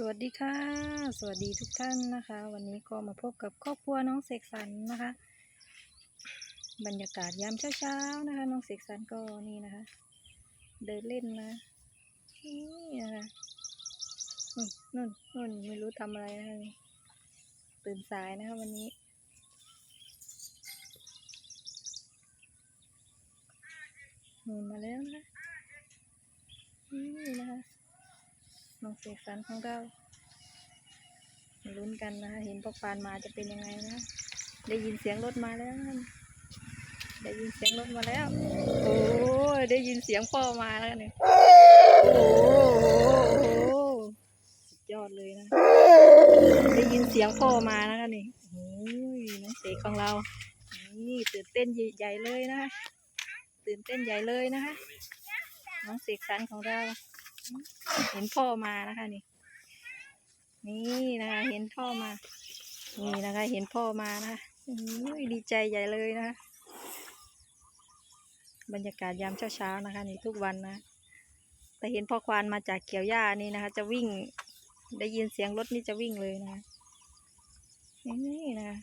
สวัสดีค่ะ สวัสดีทุกท่านนะคะ วันนี้ก็มาพบกับครอบครัวน้องเสกสรรนะคะ บรรยากาศยามเช้าๆนะคะ น้องเสกสรรก็นี่นะคะ เดินเล่นนะนี่นะคะนู่นนู่นไม่รู้ทำอะไรนะคะตื่นสายนะคะวันนี้นู่นมาแล้วนะนี่นะคะ น้องเสกสรรของเราลุ้นกันนะคะเห็นพวกปานมาจะเป็นยังไงนะ ได้ยินเสียงรถมาแล้ว ได้ยินเสียงรถมาแล้ว โอ้ยได้ยินเสียงพ่อมาแล้วเนี่ยโอ้โหสุดยอดเลยนะ ได้ยินเสียงพ่อมานะคะนี่โอ้ยน้องเสกของเรา นี่ตื่นเต้นใหญ่เลยนะคะตื่นเต้นใหญ่เลยนะคะน้องเสกสรรของเรา เห็นพ่อมานะคะนี่ นี่นะคะ เห็นพ่อมา นี่นะคะ เห็นพ่อมานะคะอุ้ยดีใจใหญ่เลยนะคะบรรยากาศยามเช้าๆนะคะ นี่ทุกวันนะ แต่เห็นพ่อควานมาจากเกี่ยวหญ้านี่นะคะ จะวิ่งได้ยินเสียงรถนี่จะวิ่งเลยนะคะนี่นะคะ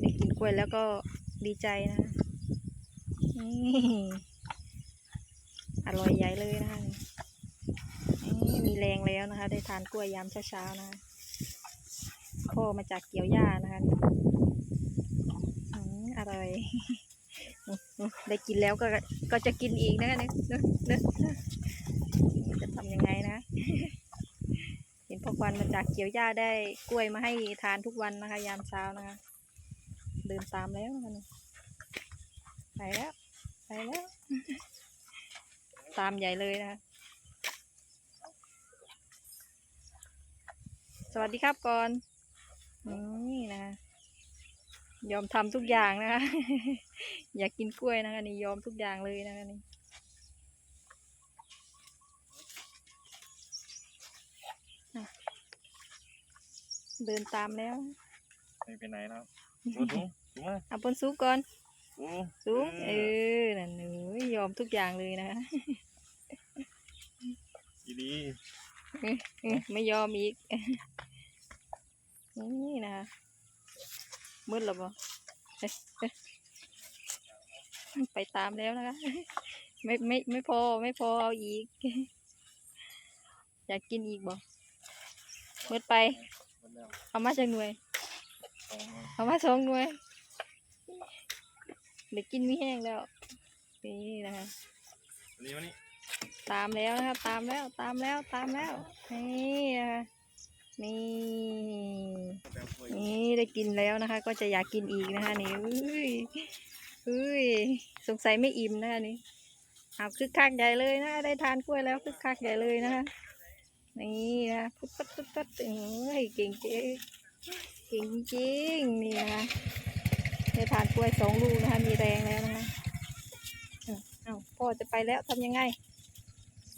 ได้กินกล้วยแล้วก็ดีใจนะนี่ อร่อยใหญ่เลยนะคะนี่มีแรงแล้วนะคะ ได้ทานกล้วยยามเช้าๆนะคะพ่อมาจากเกี่ยวหญ้านะคะอืมอร่อยได้กินแล้วก็ก็จะกินอีกนะคะเนี่ยเนอเนอะเนอจะทำยังไงนะ เห็นพ่อควันมาจากเกี่ยวหญ้าได้กล้วยมาให้ทานทุกวันนะคะ ยามเช้านะคะ เดินตามแล้วนะคะเนี่ยไปแล้ว ไปแล้ว ตามใหญ่เลยนะคะ สวัสดีครับก่อน นี่นะคะยอมทำทุกอย่างนะคะ อยากกินกล้วยนะคะนี่ยอมทุกอย่างเลยนะคะนี่อะเดินตามแล้ว ไม่เป็นไรแล้วสูงสูงสูงมาเอาบนสูงก่อน สูงสูงเออนั่นหนูยอมทุกอย่างเลยนะคะดีดีเอ๊ะเอ๊ะไม่ยอมอีก นี่นะคะมืดหรอบ่เอ๊ะเอ๊ะไปตามแล้วนะคะ ไม่ไม่ไม่พอไม่พอเอาอีก อยากกินอีกบ่มืดไปหมดแล้วเอามาจากหน่วยสองเอามาสองหน่วย เดี๋ยวกินไม่แห้งแล้ว นี่นะคะอันนี้วันนี้ตามแล้วนะคะ ตามแล้ว ตามแล้ว ตามแล้ว นี่นะคะนี่แปลกล้วยนี่ได้กินแล้วนะคะ ก็จะอยากกินอีกนะคะนี่อุ้ยอุ้ย สงสัยไม่อิ่มนะคะนี่เอาคึกคักใหญ่เลยนะ ได้ทานกล้วยแล้วคึกคักใหญ่เลยนะคะ นี่นะปุ๊บปั๊บปุ๊บปั๊บเอ้ยเก่งจริงเก่งจริงนี่นะคะ ได้ทานกล้วยสองลูกนะคะ มีแรงแล้วนะคะเอาเอาพ่อจะไปแล้วทำยังไง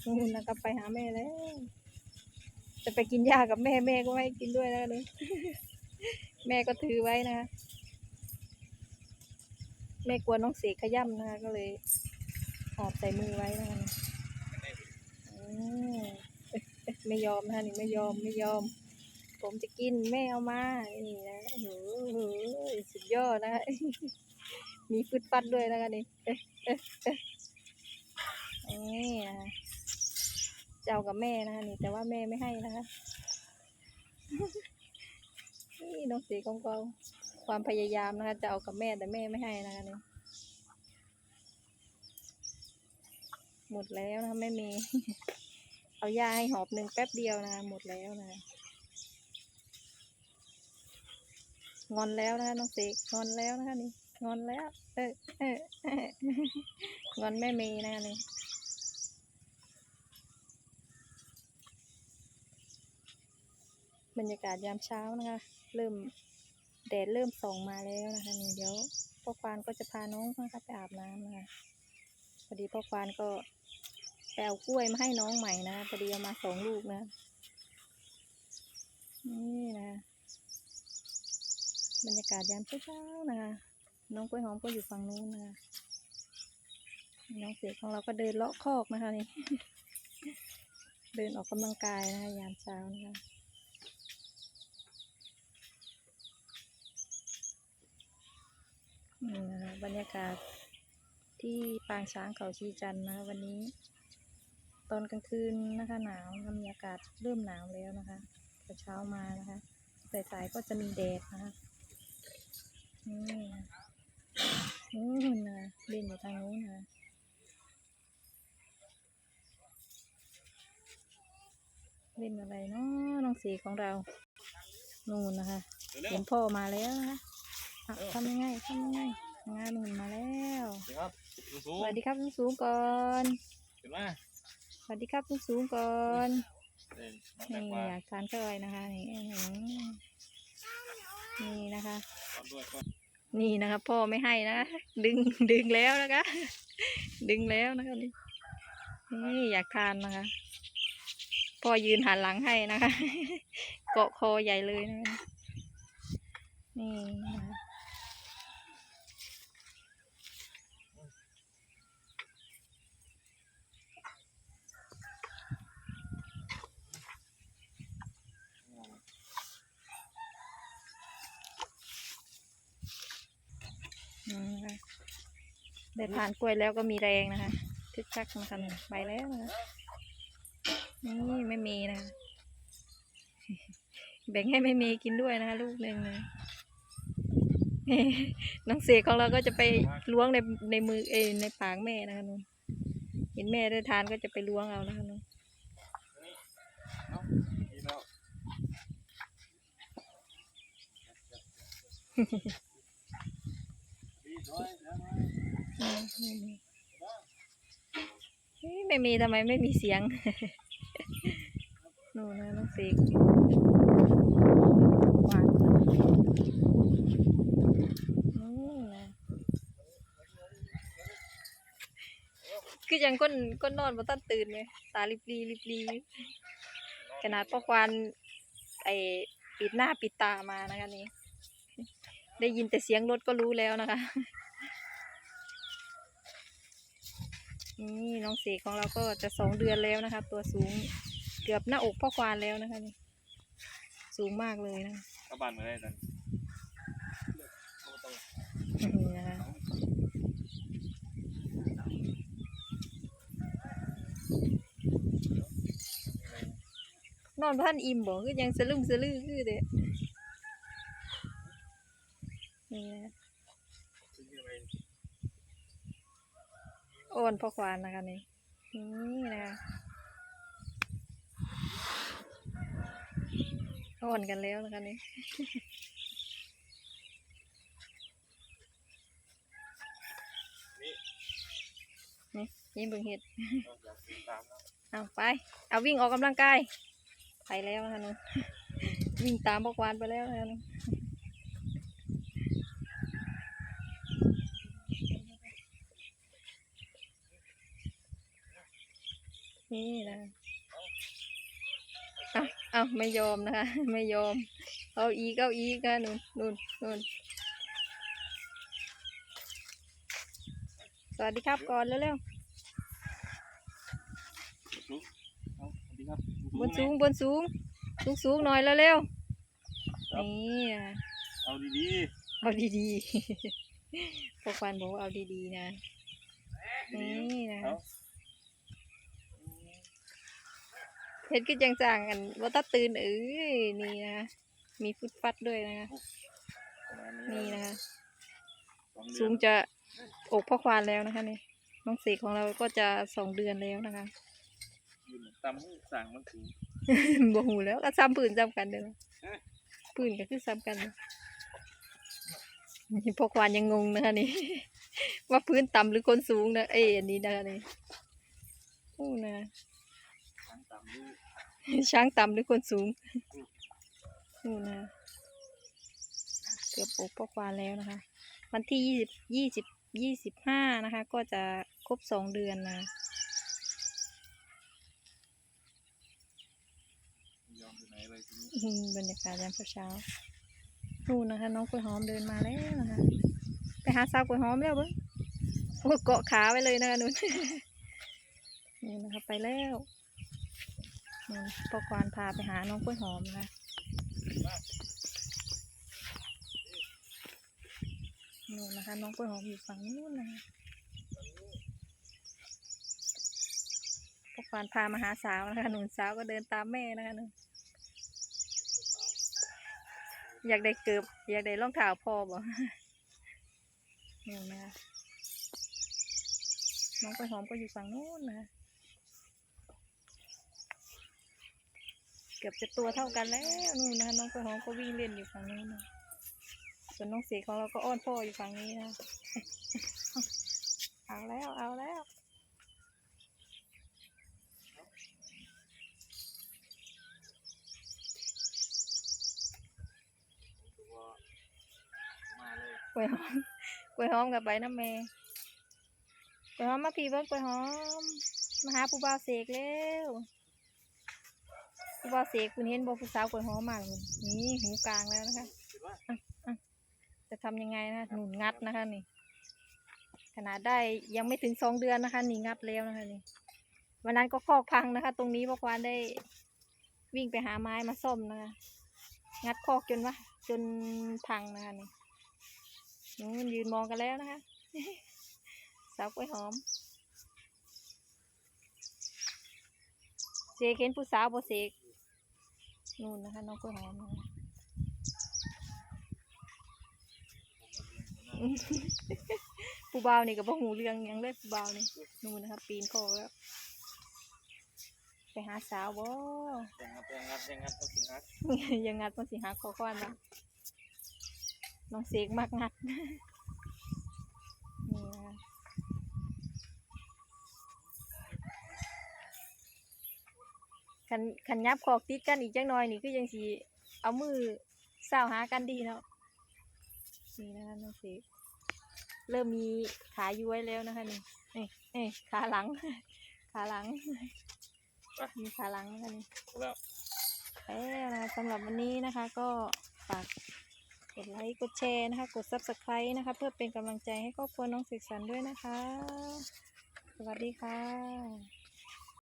นู่นนะครับไปหาแม่แล้ว จะไปกินหญ้ากับแม่แม่ก็ไม่ให้กินด้วยแล้วเลยแม่ก็ถือไว้นะคะแม่กลัวน้องเสกขย่ำนะคะก็เลยหอบใส่มือไว้นะคะอืมเอ๊ะไม่ยอมนะคะนี่ไม่ยอมไม่ยอม ผมจะกินแม่เอามานี่นะโอ้โหสุดยอดนะคะมีฟึดฟัดด้วยนะคะนี่เอ๊ะเอ๊ะเอ๊ะนี่นะเจ้ากับแม่นะคะนี่ แต่ว่าแม่ไม่ให้นะคะนี่น้องสีของเราความพยายามนะคะจะเอากับแม่แต่แม่ไม่ให้นะคะนี่หมดแล้วนะคะไม่มี เอายาให้หอบหนึ่งแป๊บเดียวนะหมดแล้วนะคะ งอนแล้วนะคะน้องเสกงอนแล้วนะคะนี่งอนแล้ว เออเอองอนแม่เมย์นะคะนี่บรรยากาศยามเช้านะคะ เริ่มแดดเริ่มส่องมาแล้วนะคะนี่เดี๋ยวพ่อควานก็จะพาน้องนะคะไปอาบน้ำนะคะพอดีพ่อควานก็ไปเอากล้วยมาให้น้องใหม่นะพอดีเอามาสองลูกนะนี่นะ บรรยากาศยามเช้าๆนะคะ น้องกล้วยหอมก็อยู่ฝั่งนู้นนะคะน้องเสกของเราก็เดินเลาะคอกนะคะนี่ เดินออกกำลังกายนะคะยามเช้านะคะนี่นะคะบรรยากาศที่ปางช้างเขาชีจันนะคะวันนี้ ตอนกลางคืนนะคะหนาวนะคะมีอากาศเริ่มหนาวแล้วนะคะพอเช้ามานะคะสายๆก็จะมีแดดนะคะ นี่นะนู้นนะเล่นอยู่ทางนู้นนะเล่นอะไรเนาะน้องสีของเรา นู่นนะคะเร็วเห็นพ่อมาแล้วนะคะอะทำยังไงทำยังไงงานมันมาแล้วๆเดี๋ยวครับสูงสวัสดีครับสูงๆก่อนๆขึ้นมาสวัสดีครับสูงๆก่อนเดินน้องแตนี่งกวาอยากทานข้าวอะไรนะคะนี่อื้อหือนี่นะคะก่อ นี่นะคะพ่อไม่ให้นะ ดึงดึงแล้วนะคะ ดึงแล้วนะคะนี่นี่อยากทานนะคะ พ่อยืนหันหลังให้นะคะ เกาะคอใหญ่เลยนะะนี่นะคะนี่นะคะ ได้ทานกล้วยแล้วก็มีแรงนะคะคึกคักนะคะไปแล้วนะนี่ไม่มีนะคะแบ่งให้ไม่มีกินด้วยนะคะลูกหนึ่งเลยน้องเสกของเราก็จะไปล้วงในในมือเอในปากแม่นะคะนุ่นเห็นแม่ได้ทานก็จะไปล้วงเอานะคะนุ่นดีด้วยนะ ไม่มีเฮ้ยไม่มีทำไมไม่มีเสียงหนูนะน้องเสกหวานนู่นะคือยังก้นก้นนอนมาตั้นตื่นเลยตาลิบลีลิบลีขนาดพ่อควานไอปิดหน้าปิดตามานะคะนี่ได้ยินแต่เสียงรถก็รู้แล้วนะคะ นี่น้องเสกของเราก็จะสองเดือนแล้วนะคะ ตัวสูงเกือบหน้าอกพ่อควานแล้วนะคะนี่สูงมากเลยนะคะกลับบ้านมาได้ตันต้องนี่นะคะนอนพันอิ่มบอกคือยังสลึมสลือคือเด้นี่นะ ซื้ออะไร อ้อนพ่อควานนะคะนี่นี่นะคะอ้อนกันแล้วนะคะนี่นี่นี่นี่เบิ่งเห็ดเอากซื้อตามแล้วเอาไป เอาวิ่งออกกำลังกายไปแล้วนะคะนุนวิ่งตามพ่อควานไปแล้วนะคะนุน นี่นะเอาเอาไม่ยอมนะคะ ไม่ยอม เอาอีกเอาอีกค่ะนุนนุนนุนสวัสดีครับก่อนเร็วๆสูงเอาสวัสดีครับบนสูงบนสูง สูงสูงหน่อยแล้วเร็วๆนี่นะเอาดีเอาดีๆพวกควันบอกว่าเอาดีๆนะๆดีนี่ๆนะ เอาเห็ดก็จังๆกันว่าตาตื่นเอ้ยนี่นะมีฟุตฟัดด้วยนะคะประมาณนี่นี้นะคะสองเดือนสูงจะอกพ่อควานแล้วนะคะนี่น้องเสกของเราก็จะสองเดือนแล้วนะคะยืนตำให้สั่งมันถึงบ่หูแล้วก็ซ้ำปืนซ้ำกันเด้อปืนก็คือซ้ำกันเด้อนี่พ่อควานยังงงนะคะนี่ว่าพื้นต่ำหรือคนสูงนะเอ้ยอันนี้นะคะนี่โอ้นะสั่งตำดู ช้างต่ำหรือคนสูงนู่นนะเกือบอกพ่อควานแล้วนะคะ วันที่ยี่สิบยี่สิบยี่สิบห้านะคะ ก็จะครบสองเดือนนะไม่ยอมไปไหนเลยทีนี้อืมบรรยากาศยามเช้าๆนู่นนะคะ น้องกล้วยหอมเดินมาแล้วนะคะ ไปหาสาวกล้วยหอมแล้วเบิ้งโอ้เกาะขาไว้เลยนะคะนุ่นนี่นะคะไปแล้ว นู่พ่อควานพาไปหาน้องกล้วยหอมนะนู่นนะคะ น้องกล้วยหอมอยู่ฝั่งนู้นนะคะพ่อควานพามาหาสาวนะคะหนุ่นสาวก็เดินตามแม่นะคะนู่นอยากได้เกือบอยากได้รองเท้าพ่อบอกนี่นะคะน้องกล้วยหอมก็อยู่ฝั่งนู้นนะคะ เกือบจะตัวเท่ากันแล้วนู่นนะคะน้องกล้วยหอมก็วิ่งเล่นอยู่ฝั่งนู้นนะส่วนน้องเสกของเราก็อ้อนพ่ออยู่ฝั่งนี้นะเอาแล้วเอาแล้วกล้วยหอมกล้วยหอมกับใบน้ำแม่กล้วยหอมมาพี่เบิ้งกล้วยหอมมาหาผู้บ่าวเสกแล้ว ผู้บ่เสกคุณเห็นบ่ผู้สาวกล้ยหอมมากนี่หูกลางแล้วนะคะจะทำยังไงนะคะหนุนงัดนะคะนี่ ขนาดได้ยังไม่ถึงสองเดือนนะคะ นี่งัดแล้วนะคะนี่วันนั้นก็คอกพังนะคะ ตรงนี้พ่อควานได้วิ่งไปหาไม้มาซ่อมนะคะ งัดคอกจนว่าจนพังนะคะนี่นู้นยืนมองกันแล้วนะคะสาวกล้วยหอมเสกเห็นผู้สาวบ่เสก นู่นนะคะน้องกล้วยหอมนะคะผู้บ่าวนี่ก็บ่หูเรื่องหยังเลยผู้บ่าวนี่นู่นนะครับปีนคอกแล้ว ไปหาสาวบ่ยังงัดยังงัดยังงัดต้องสิงัดยังงัดต้องสิหาคอควันนะน้องเสกมากงัดนี่นะคะ ขันขันยับคอกติดกันอีกจังหน่อยนี่คือยังสีเอามือสาวหากันดีเนาะนี่นะคะน้องเสกเริ่มมีขาย้วยแล้วนะคะนี่นี่นี่ขาหลัง ขาหลัง มีขาหลังนะคะนี่แล้วแล้วนะคะสำหรับวันนี้นะคะ ก็ฝากกดไลค์กดแชร์นะคะ กด subscribe นะคะ เพื่อเป็นกำลังใจให้ครอบครัวน้องเสกสรรด้วยนะคะ สวัสดีค่ะ